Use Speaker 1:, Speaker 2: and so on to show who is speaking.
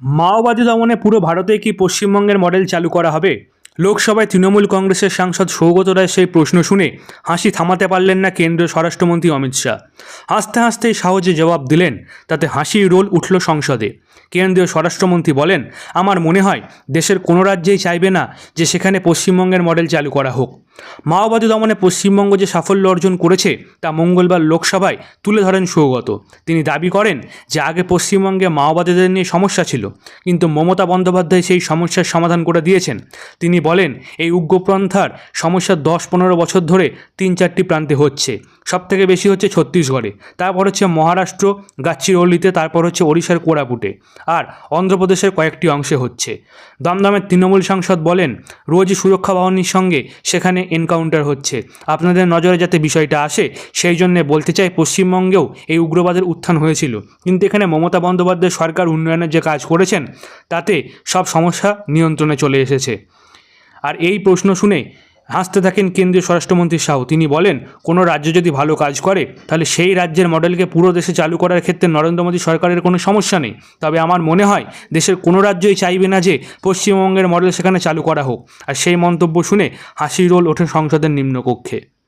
Speaker 1: মাওবাদী দমনে পুরো ভারতে কি পশ্চিমবঙ্গের মডেল চালু করা হবে? লোকসভায় তৃণমূল কংগ্রেসের সাংসদ সৌগত রায় সেই প্রশ্ন শুনে হাসি থামাতে পারলেন না কেন্দ্রীয় স্বরাষ্ট্রমন্ত্রী অমিত শাহ। হাসতে হাসতেই সহজে জবাব দিলেন, তাতে হাসির রোল উঠল সংসদে। কেন্দ্রীয় স্বরাষ্ট্রমন্ত্রী বলেন, আমার মনে হয় দেশের কোনো রাজ্যেই চাইবে না যে সেখানে পশ্চিমবঙ্গের মডেল চালু করা হোক। মাওবাদী দমনে পশ্চিমবঙ্গ যে সাফল্য অর্জন করেছে তা মঙ্গলবার লোকসভায় তুলে ধরেন সৌগত। তিনি দাবি করেন যে আগে পশ্চিমবঙ্গে মাওবাদীদের নিয়ে সমস্যা ছিল, কিন্তু মমতা বন্দ্যোপাধ্যায় সেই সমস্যার সমাধান করে দিয়েছেন। তিনি বলেন, এই উগ্রপন্থার সমস্যা দশ পনেরো বছর ধরে তিন চারটি প্রান্তে হচ্ছে। সব থেকে বেশি হচ্ছে ছত্তিশগড়ে, তারপর হচ্ছে মহারাষ্ট্র গাচ্চিরৌলিতে তারপর হচ্ছে ওড়িশার কোরাপুটে আর অন্ধ্রপ্রদেশের কয়েকটি অংশে হচ্ছে। দমদমের তৃণমূল সাংসদ বলেন, রোজই সুরক্ষা বাহিনীর সঙ্গে সেখানে এনকাউন্টার হচ্ছে। আপনাদের নজরে যাতে বিষয়টা আসে, সেই জন্যে বলতে চাই পশ্চিমবঙ্গেও এই উগ্রবাদের উত্থান হয়েছিল। কিন্তু এখানে মমতা বন্দ্যোপাধ্যায় সরকার উন্নয়নের যে কাজ করেছেন, তাতে সব সমস্যা নিয়ন্ত্রণে চলে এসেছে। আর এই প্রশ্ন শুনে হাসতে থাকেন কেন্দ্রীয় স্বরাষ্ট্রমন্ত্রী শাহ তিনি বলেন, কোনো রাজ্য যদি ভালো কাজ করে, তাহলে সেই রাজ্যের মডেলকে পুরো দেশে চালু করার ক্ষেত্রে নরেন্দ্র মোদী সরকারের কোনো সমস্যা নেই। তবে আমার মনে হয়, দেশের কোনো রাজ্যই চাইবে না যে পশ্চিমবঙ্গের মডেল সেখানে চালু করা হোক। আর সেই মন্তব্য শুনে হাসির রোল ওঠে সংসদের নিম্নকক্ষে।